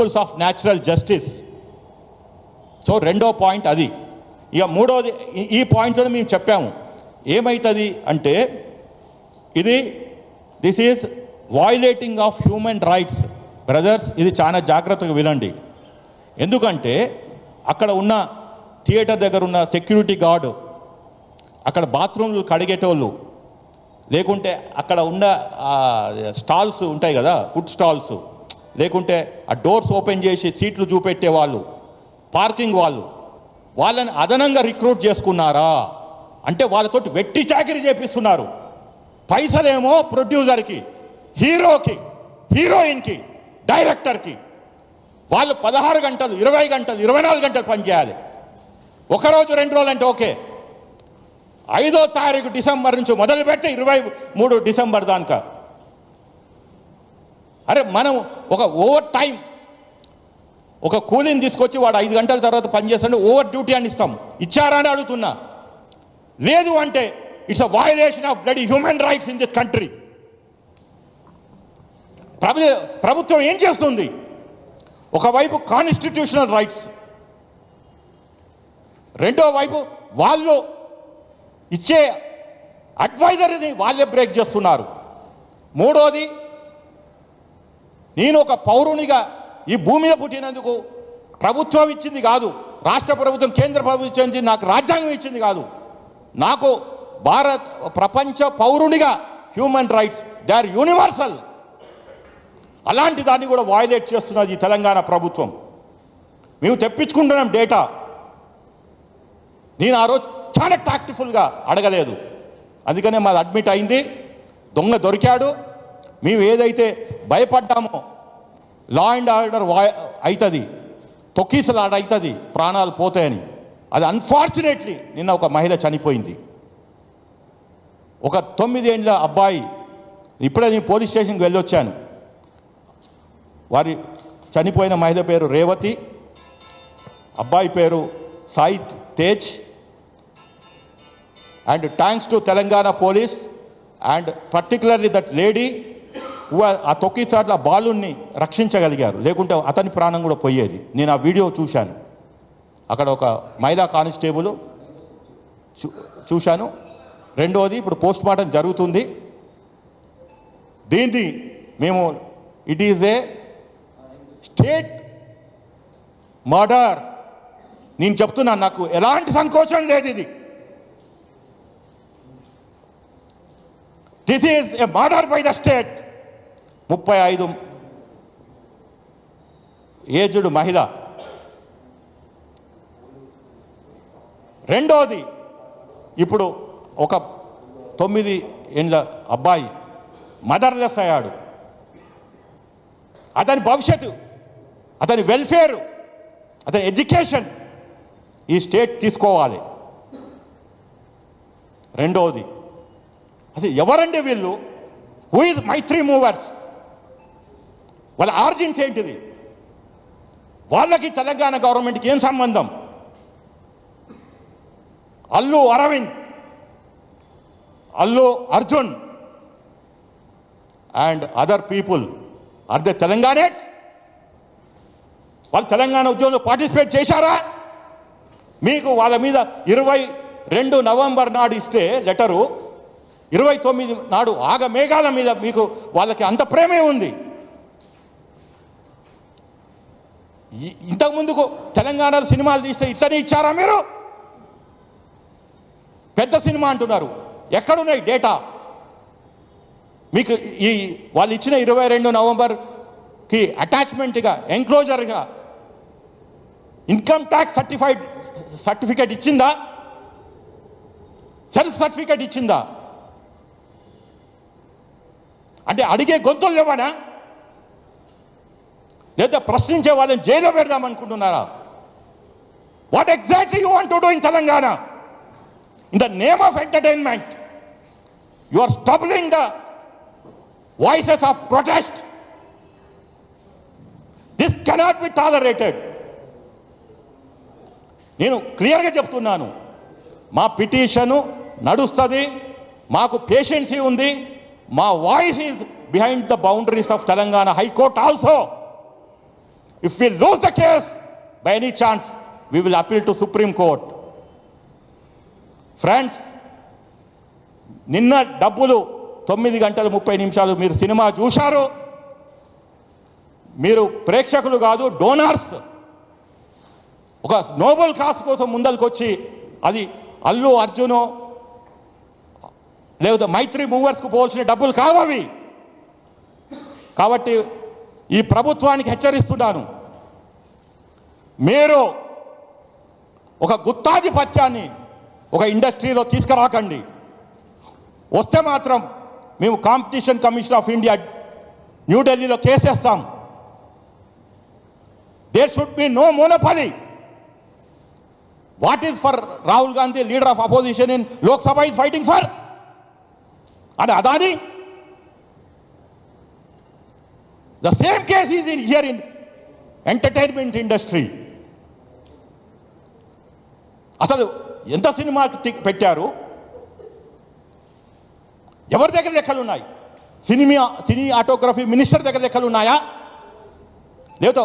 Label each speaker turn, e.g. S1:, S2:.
S1: Principles of natural justice so రెండో point అది. ఇక మూడోది ఈ- ఈ పాయింట్లో మేము చెప్పాము. ఏమవుతుంది అంటే ఇది this is violating of human rights brothers ఇది చాలా జాగ్రత్తగా వినండి. ఎందుకంటే అక్కడ ఉన్న థియేటర్ దగ్గర ఉన్న సెక్యూరిటీ గార్డు అక్కడ బాత్రూమ్లు కడిగేటోళ్ళు లేకుంటే అక్కడ ఉన్న స్టాల్స్ ఉంటాయి కదా ఫుడ్ స్టాల్స్ లేకుంటే ఆ డోర్స్ ఓపెన్ చేసి సీట్లు చూపెట్టే వాళ్ళు పార్కింగ్ వాళ్ళు వాళ్ళని అదనంగా రిక్రూట్ చేసుకున్నారా? అంటే వాళ్ళతోటి వెట్టి చాకిరీ చేపిస్తున్నారు. పైసలేమో ప్రొడ్యూసర్కి హీరోకి హీరోయిన్కి డైరెక్టర్కి వాళ్ళు పదహారు గంటలు ఇరవై గంటలు ఇరవై నాలుగు గంటలు పనిచేయాలి ఒకరోజు రెండు రోజులు అంటే ఓకే. ఐదో తారీఖు డిసెంబర్ నుంచి మొదలు పెడితే ఇరవై మూడు డిసెంబర్ దాకా అరే మనం ఒక ఓవర్ టైం ఒక కూలీని తీసుకొచ్చి వాడు ఐదు గంటల తర్వాత పనిచేస్తుంటే ఓవర్ డ్యూటీ అని ఇస్తాం. ఇచ్చారా అని అడుగుతున్నా. లేదు అంటే it's a violation of bloody human rights in this country ప్రభు ప్రభుత్వం ఏం చేస్తుంది? ఒకవైపు కాన్స్టిట్యూషనల్ రైట్స్ రెండో వైపు వాళ్ళు ఇచ్చే అడ్వైజరీని వాళ్ళే బ్రేక్ చేస్తున్నారు. మూడోది నేను ఒక పౌరునిగా ఈ భూమిలో పుట్టినందుకు ప్రభుత్వం ఇచ్చింది కాదు రాష్ట్ర ప్రభుత్వం కేంద్ర ప్రభుత్వం ఇచ్చింది నాకు రాజ్యాంగం ఇచ్చింది కాదు. నాకు భారత్ ప్రపంచ పౌరునిగా human rights they are universal అలాంటి దాన్ని కూడా వాయిలేట్ చేస్తున్నది ఈ తెలంగాణ ప్రభుత్వం. మేము తెప్పించుకుంటున్నాం డేటా నేను ఆ రోజు చాలా టాక్టిఫుల్గా అడగలేదు. అందుకనే మాది అడ్మిట్ అయింది. దొంగ దొరికాడు. మేము ఏదైతే భయపడ్డామో. లా అండ్ ఆర్డర్ వా అవుతుంది తొక్కీసలాడ అవుతుంది ప్రాణాలు పోతాయని. అది అన్ఫార్చునేట్లీ నిన్న ఒక మహిళ చనిపోయింది. ఒక తొమ్మిదేండ్ల అబ్బాయి ఇప్పుడే నేను పోలీస్ స్టేషన్కి వెళ్ళొచ్చాను. వారి చనిపోయిన మహిళ పేరు రేవతి అబ్బాయి పేరు Sai Tej and thanks to Telangana police and particularly that lady ఆ తొక్కిసాట్ల బాలుని రక్షించగలిగారు. లేకుంటే అతని ప్రాణం కూడా పోయేది. నేను ఆ వీడియో చూశాను. అక్కడ ఒక మహిళా కానిస్టేబుల్ చూశాను. రెండోది ఇప్పుడు పోస్ట్ మార్టం జరుగుతుంది. దీన్ని మేము it is a state murder. నేను చెప్తున్నాను నాకు ఎలాంటి సంకోచం లేదు ఇది. This is a murder by the state. ముప్పై ఐదు ఏజ్డ్ మహిళ. రెండోది ఇప్పుడు ఒక తొమ్మిది ఏండ్ల అబ్బాయి మదర్లెస్ అయ్యాడు. అతని భవిష్యత్తు అతని వెల్ఫేర్ అతని ఎడ్యుకేషన్ ఈ స్టేట్ తీసుకోవాలి. రెండవది అసలు ఎవరండి వీళ్ళు? హూ ఇస్ మైత్రి మూవర్స్ వాళ్ళ ఆర్జిన్స్ ఏంటిది? వాళ్ళకి తెలంగాణ గవర్నమెంట్కి ఏం సంబంధం? Allu Aravind Allu Arjun and other people are the Telanganas వాళ్ళు తెలంగాణ ఉద్యమంలో పార్టిసిపేట్ చేశారా? మీకు వాళ్ళ మీద ఇరవై రెండు నవంబర్ నాడు ఇస్తే లెటరు ఇరవై తొమ్మిది నాడు ఆగ మేఘాల మీద మీకు వాళ్ళకి అంత ప్రేమే ఉంది ఈ- ఇంతకు ముందుకు తెలంగాణలో సినిమాలు తీస్తే ఇట్లనే ఇచ్చారా మీరు? పెద్ద సినిమా అంటున్నారు. ఎక్కడున్నాయి డేటా? మీకు ఈ వాళ్ళు ఇచ్చిన ఇరవై రెండు నవంబర్కి అటాచ్మెంట్గా ఎంక్లోజర్గా ఇన్కమ్ ట్యాక్స్ సర్టిఫైడ్ సర్టిఫికేట్ ఇచ్చిందా? సెల్ఫ్ సర్టిఫికేట్ ఇచ్చిందా? అంటే అడిగే గొంతులు లేవనా? లేదా ప్రశ్నించే వాళ్ళని జైల్లో పెడదాం అనుకుంటున్నారా? What exactly you want to do in Telangana? In the name of entertainment you are stifling the voices of protest this cannot be tolerated నేను క్లియర్గా చెప్తున్నాను. మా పిటిషను నడుస్తుంది మాకు పేషెన్సీ ఉంది మా voice is behind the boundaries of Telangana high court also if we lose the case by any chance we will appeal to supreme court friends నిన్న డబ్బులు తొమ్మిది గంటల ముప్పై నిమిషాలు మీరు సినిమా చూశారు. మీరు ప్రేక్షకులు కాదు డోనర్స్ ఒక నోబెల్ క్లాస్ కోసం ముందరికొచ్చి అది అల్లు అర్జును లేదా మైత్రి మూవర్స్కు పోవాల్సిన డబ్బులు కావవి. కాబట్టి ఈ ప్రభుత్వానికి హెచ్చరిస్తున్నాను. మీరు ఒక గుత్తాధిపత్యాన్ని ఒక ఇండస్ట్రీలో తీసుకురాకండి. వస్తే మాత్రం మేము కాంపిటీషన్ కమిషన్ ఆఫ్ ఇండియా న్యూఢిల్లీలో కేసేస్తాం. There should be no monopoly what is for Rahul Gandhi leader of opposition in Lok Sabha is fighting for and Adani the same case is in here in entertainment industry అసలు ఎంత cinema పెట్టారు? ఎవరి దగ్గర లెక్కలు ఉన్నాయి? Cinema సినీ ఆటోగ్రఫీ minister దగ్గర లెక్కలు ఉన్నాయా? లేదో